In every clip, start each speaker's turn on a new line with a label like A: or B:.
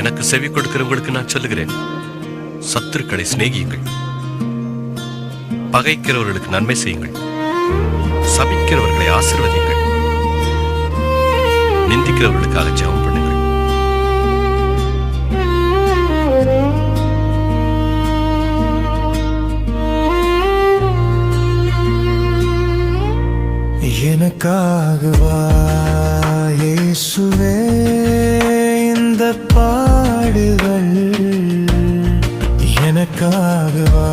A: எனக்கு செவி கொடுக்கிறவங்களுக்கு நான் சொல்லுகிறேன். சத்துருக்களை சிநேகியுங்கள். பகைக்கிறவர்களுக்கு நன்மை செய்யுங்கள். சபிக்கிறவர்களை ஆசிர்வதிங்கள் நிந்திக்கிறவர்களுக்காக ஜெபம் பண்ணுங்கள்.
B: எனக்காகவா இயேசுவே? இந்த பாடுகள் எனக்காகவா?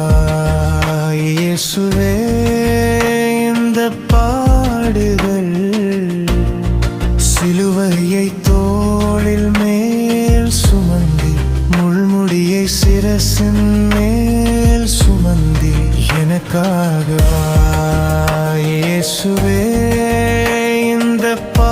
B: இயேசுவே இந்த பாடுகள் சிலுவையை தோளில் மேல் சுமந்தி முள்முடியை சிரசின் மேல் சுமந்தி எனக்காகவா? இயேசுவே இந்த பா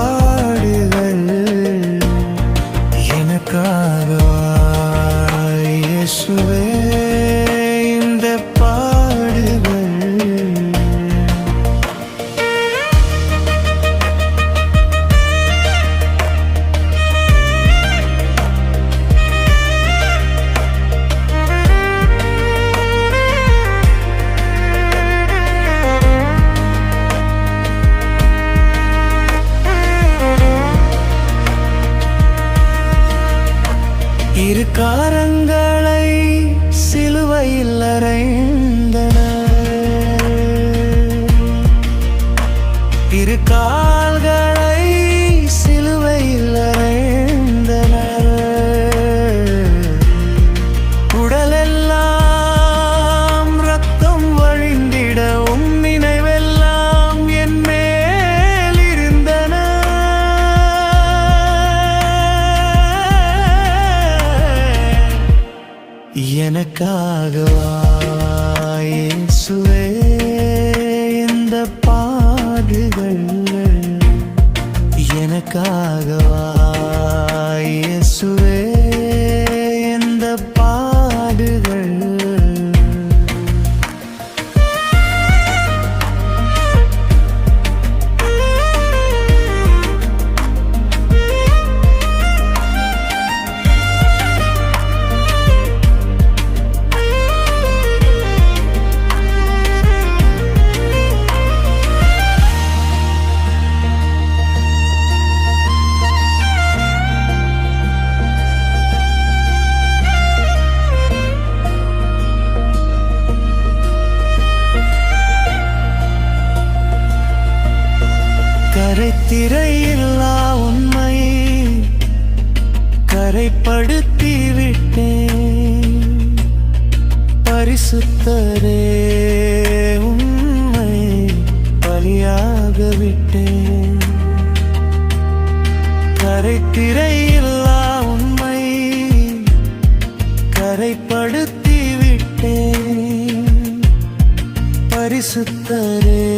B: இரு காரங்களை சிலுவையில் அறைந்தன. இரு கார எனக்காகவா சுவை கரைத்திரையில்லா உண்மை. கரைப்படுத்தி விட்டேன் பரிசுத்தரே உண்மை. பலியாக விட்டேன் கரைத்திரையில்லா உண்மை. கரைப்படுத்தி விட்டேன் பரிசுத்தரே